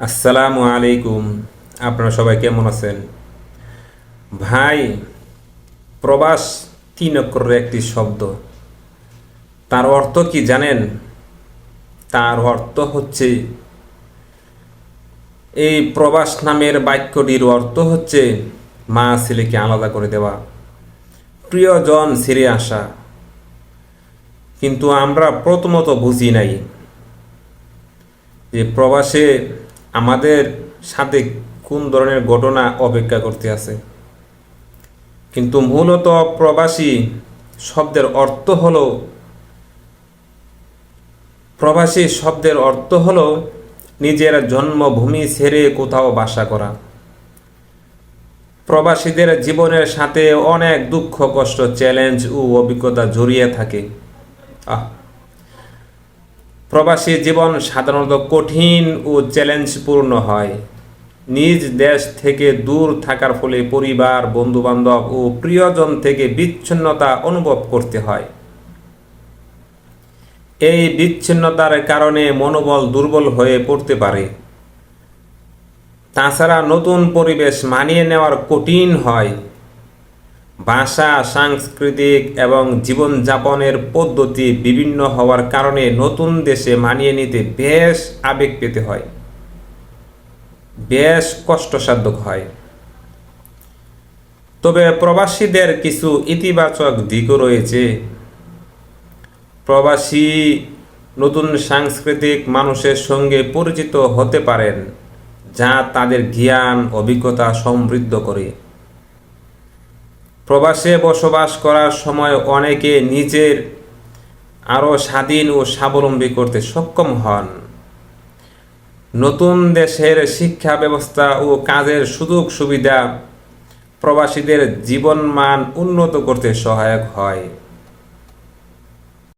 আসসালামু আলাইকুম। আপনারা সবাই কেমন আছেন? ভাই, প্রবাস তিন অক্ষরের একটি শব্দ। তার অর্থ কি জানেন? তার অর্থ হচ্ছে, এই প্রবাস নামের বাক্যটির অর্থ হচ্ছে, মা ছেলেকে আলাদা করে দেওয়া। প্রিয়জন ছেড়ে আসা। কিন্তু আমরা প্রথমত বুঝি নাই যে প্রবাসে আমাদের সাথে কোন ধরনের ঘটনা অপেক্ষা করতে আছে? কিন্তু মূলত প্রবাসী শব্দের অর্থ হল, প্রবাসী শব্দের অর্থ হল নিজের জন্মভূমি ছেড়ে কোথাও বাসা করা। প্রবাসীদের জীবনের সাথে অনেক দুঃখ, কষ্ট চ্যালেঞ্জ ও অভিজ্ঞতা জড়িয়ে থাকে। আহ প্রবাসী জীবন সাধারণত কঠিন ও চ্যালেঞ্জপূর্ণ হয়। নিজ দেশ থেকে দূর থাকার ফলে পরিবার, বন্ধুবান্ধব ও প্রিয়জন থেকে বিচ্ছিন্নতা অনুভব করতে হয়। এই বিচ্ছিন্নতার কারণে মনোবল দুর্বল হয়ে পড়তে পারে। তাছাড়া নতুন পরিবেশ মানিয়ে নেওয়ার কঠিন হয়। ভাষা, সাংস্কৃতিক এবং জীবনযাপনের পদ্ধতি বিভিন্ন হওয়ার কারণে নতুন দেশে মানিয়ে নিতে বেশ আবেগ পেতে হয়। বেশ কষ্টসাধ্য হয়। তবে প্রবাসীদের কিছু ইতিবাচক দিকও রয়েছে। প্রবাসী নতুন সাংস্কৃতিক মানুষের সঙ্গে পরিচিত হতে পারেন, যা তাদের জ্ঞান, অভিজ্ঞতা সমৃদ্ধ করে। প্রবাসে বসবাস করার সময় অনেকে নিজের আরও স্বাধীন ও স্বাবলম্বী করতে সক্ষম হন। নতুন দেশের শিক্ষা ব্যবস্থা ও কাজের সুযোগ সুবিধা প্রবাসীদের জীবনমান উন্নত করতে সহায়ক হয়।